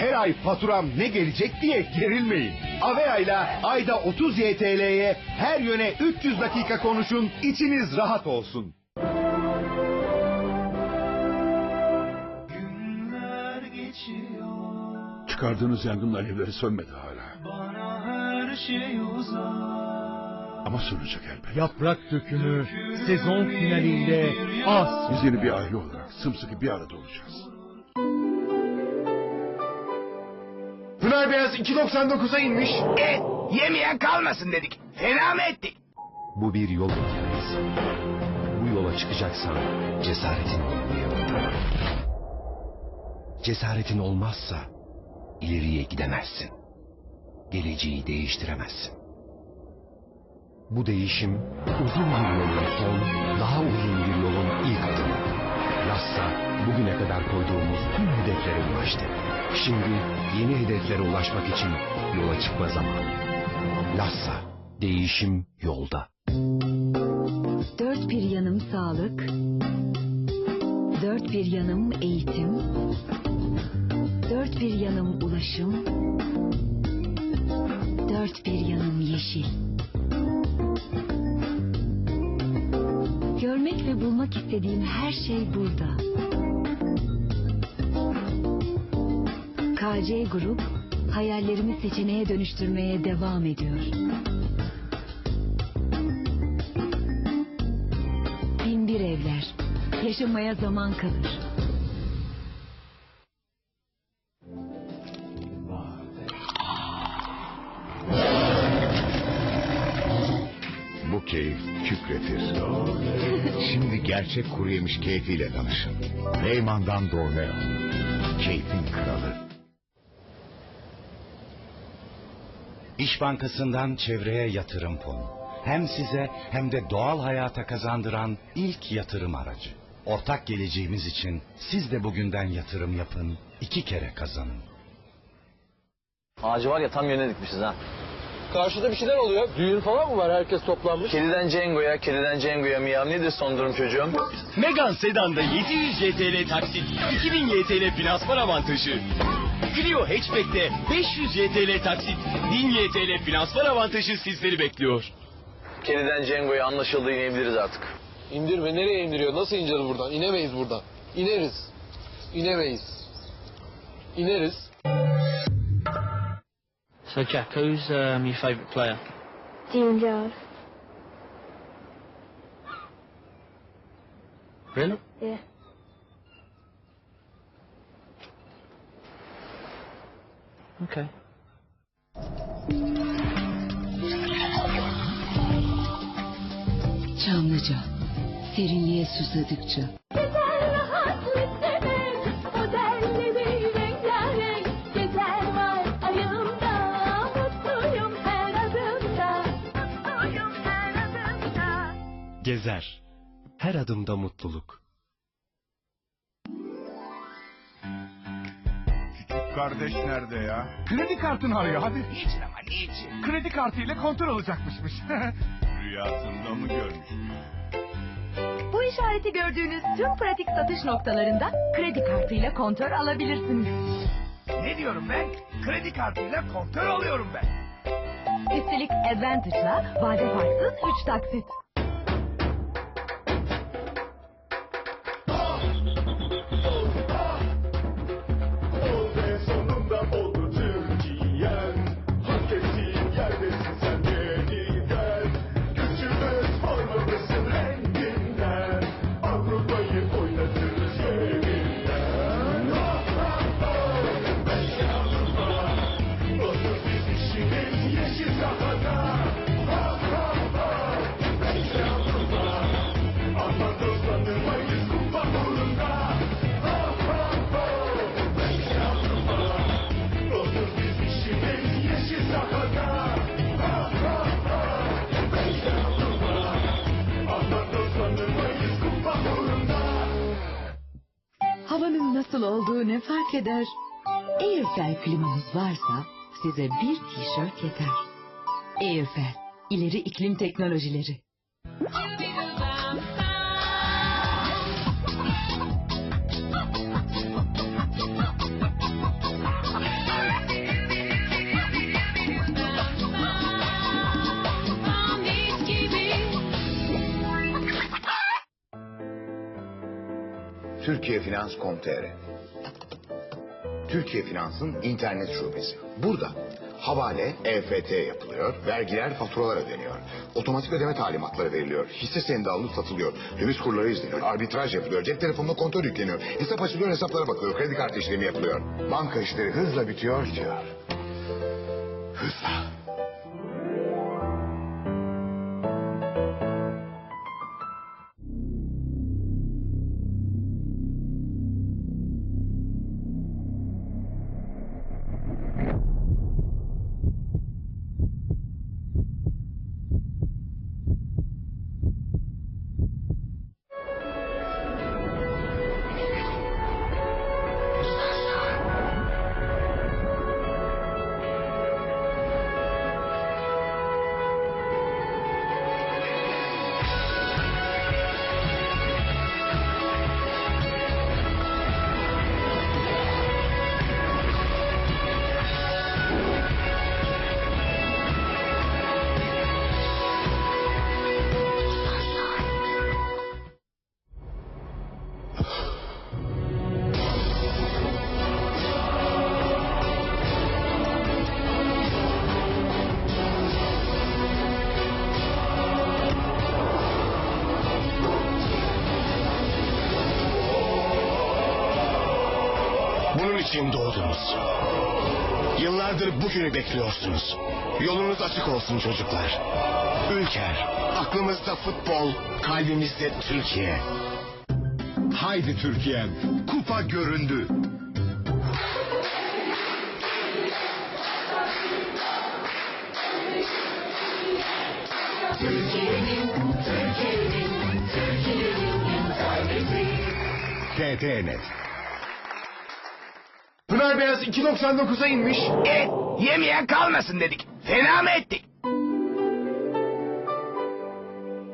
her ay faturam ne gelecek diye gerilmeyin. Avea ile ayda 30 YTL'ye her yöne 300 dakika konuşun, içiniz rahat olsun. Günler geçiyor Çıkardığınız yangının alevleri sönmedi hala. Bana her şey uzak Ama sönecek elbet. Yaprak dökümü sezon finaliyle az. Biz yeni bir aile olarak sımsıkı bir arada olacağız. Pınar Beyaz 2.99'a inmiş. E, yemeyen kalmasın dedik. Fena mı ettik? Bu bir yol hikayesi. Bu yola çıkacaksan cesaretin olmalı. Cesaretin olmazsa ileriye gidemezsin. Geleceği değiştiremezsin. Bu değişim uzun bir yolun son, daha uzun bir yolun ilk adımı. Lassa bugüne kadar koyduğumuz tüm hedeflere ulaştı. Şimdi yeni hedeflere ulaşmak için yola çıkma zamanı. Lassa, değişim yolda. Dört bir yanım sağlık, dört bir yanım eğitim, dört bir yanım ulaşım, dört bir yanım yeşil. Görmek ve bulmak istediğim her şey burada. KC Grup hayallerimi seçeneğe dönüştürmeye devam ediyor. Bin bir evler. Yaşamaya zaman kalır. Bu keyif kükretir. Şimdi gerçek kuru yemiş keyfiyle tanışın. Leyman'dan Dorneo. Keyfin kralı. İş Bankası'ndan çevreye yatırım fonu. Hem size hem de doğal hayata kazandıran ilk yatırım aracı. Ortak geleceğimiz için siz de bugünden yatırım yapın, iki kere kazanın. Ağacı var ya tam yöne dikmişiz ha. Karşıda bir şeyler oluyor. Düğün falan mı var? Herkes toplanmış. Kediden Cengo'ya, kediden Cengo'ya miyav. Nedir son durum çocuğum? Megan Sedan'da 700 YTL taksit 2000 YTL finansman avantajı Clio Hatchback'te 500 YTL taksit 1000 YTL finansman avantajı sizleri bekliyor. Kediden Cengo'ya anlaşıldı inebiliriz artık. İndirme. Nereye indiriyor? Nasıl ineceğiz buradan? İnemeyiz buradan. İneriz. İnemeyiz. İneriz. So Jack, who's um, your favourite player? Steven Gerrard. Really? Yeah. Okay. Çamlıca. Serinliğe susadıkça. Gezer. Her adımda mutluluk. Kardeş nerede ya? Kredi kartını arıyor hadi. Niçin ama niçin? Kredi kartıyla kontrol alacakmışmış. Rüyasında mı görmüş? Bu işareti gördüğünüz tüm pratik satış noktalarında kredi kartıyla kontör alabilirsiniz. Ne diyorum ben? Kredi kartıyla kontör oluyorum ben. Üstelik Advantage'la vade farksız 3 taksit. Nasıl olduğu ne fark eder? Airfel klimamız varsa size bir tişört yeter. Airfel, ileri iklim teknolojileri. Türkiye Finans.com.tr Türkiye Finans'ın internet şubesi. Burada havale, EFT yapılıyor, vergiler, faturalar ödeniyor. Otomatik ödeme talimatları veriliyor, hisse senedi alınıp satılıyor, döviz kurları izleniyor, arbitraj yapılıyor, cep telefonuna kontrol yükleniyor, hesap açılıyor, hesaplara bakılıyor, kredi kartı işlemi yapılıyor. Banka işleri hızla bitiyor diyor. Bunun için doğdunuz. Yıllardır bugünü bekliyorsunuz. Yolunuz açık olsun çocuklar. Ülker, aklımızda futbol, kalbimizde Türkiye. Haydi Türkiye'm, kupa göründü. TTNet. Pınar Beyaz 2.99'a inmiş. Evet, yemeyen kalmasın dedik. Fena mı ettik?